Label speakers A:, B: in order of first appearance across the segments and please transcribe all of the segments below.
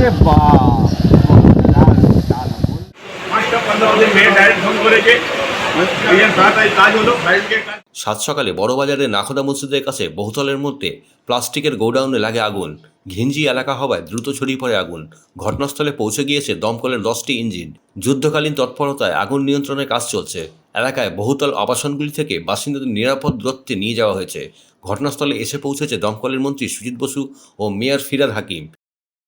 A: আরে
B: সাত সকালে বড়বাজারের নাখোদা মসজিদের কাছে বহুতলের মধ্যে প্লাস্টিকের গোডাউনে লাগে আগুন। ঘিঞ্জি এলাকা হওয়ায় দ্রুত ছড়িয়ে পড়ে আগুন। ঘটনাস্থলে পৌঁছে গিয়েছে দমকলের দশটি ইঞ্জিন। যুদ্ধকালীন তৎপরতায় আগুন নিয়ন্ত্রণের কাজ চলছে। এলাকায় বহুতল আবাসনগুলি থেকে বাসিন্দাদের নিরাপদ দূরত্বে নিয়ে যাওয়া হয়েছে। ঘটনাস্থলে এসে পৌঁছেছে দমকলের মন্ত্রী সুজিত বসু ও মেয়র ফিরাদ হাকিম।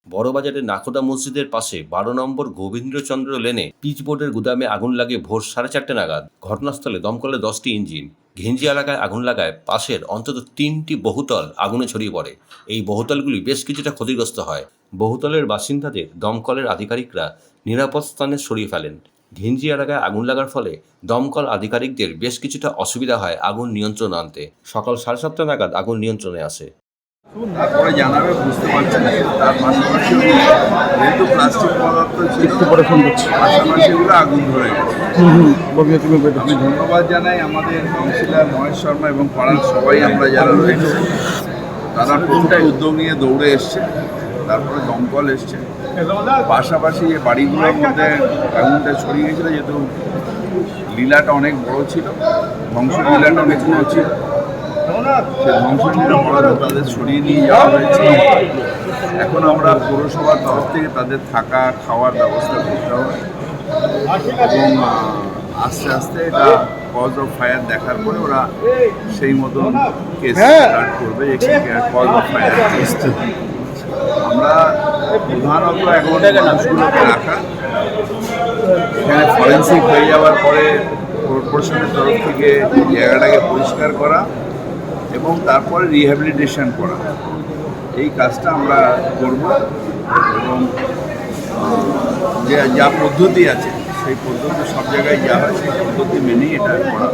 B: বড়বাজারের নাকোদা মসজিদের পাশে বারো নম্বর গোবিন্দ্রচন্দ্র লেনে পিচবোর্ডের গুদামে আগুন লাগে ভোর সাড়ে চারটে নাগাদ ঘটনাস্থলে দমকলের দশটি ইঞ্জিন। ঘিঞ্জি এলাকায় আগুন লাগায় পাশের অন্তত তিনটি বহুতল আগুনে ছড়িয়ে পড়ে। এই বহুতলগুলি বেশ কিছুটা ক্ষতিগ্রস্ত হয়। বহুতলের বাসিন্দাদের দমকলের আধিকারিকরা নিরাপদ স্থানে সরিয়ে ফেলেন। ঘিঞ্জি এলাকায় আগুন লাগার ফলে দমকল আধিকারিকদের বেশ কিছুটা অসুবিধা হয় আগুন নিয়ন্ত্রণ আনতে। সকাল সাড়ে সাতটা নাগাদ আগুন নিয়ন্ত্রণে আসে।
C: তারপরে জানাবে বুঝতে পারছি না। তার পাশাপাশি যেহেতু প্লাস্টিক পদার্থ ছিল পাশাপাশি এগুলো আগুন ধরে আমি ধন্যবাদ জানাই আমাদের কাউন্সিলর মহেশ শর্মা এবং পাড়ার সবাই আমরা যারা রয়েছে তারা প্রথমটা উদ্যোগ নিয়ে দৌড়ে এসছে। তারপরে দমকল এসছে। পাশাপাশি এই বাড়িগুলোর মধ্যে আগুনটা ছড়িয়ে গেছিল যেহেতু লীলাটা অনেক বড় ছিল ধ্বংস লীলাটা অনেক বড় ছিল। সে ধ্বংসলীলা পড়াতে তাদের সরিয়ে নিয়ে যাওয়া হয়েছে। এখন আমরা পৌরসভার তরফ থেকে তাদের থাকা খাওয়ার ব্যবস্থা করতে হবে। এবং আস্তে আস্তে এটা কজ অফ ফায়ার দেখার পরে ওরা সেই মতন কেস স্টার্ট করবে যে কজ অফ ফায়ার আমরা প্রধানত এখন মানুষগুলোকে রাখা। এখানে ফরেন্সিক হয়ে যাওয়ার পরে কর্পোরেশনের তরফ থেকে জায়গাটাকে পরিষ্কার করা। এবং তারপরে রিহ্যাবিলিটেশন করা। এই কাজটা আমরা করব এবং যে পদ্ধতি আছে, সেই পদ্ধতি সব জায়গায় যা হয়, সেই পদ্ধতি মেনেই এটা করা।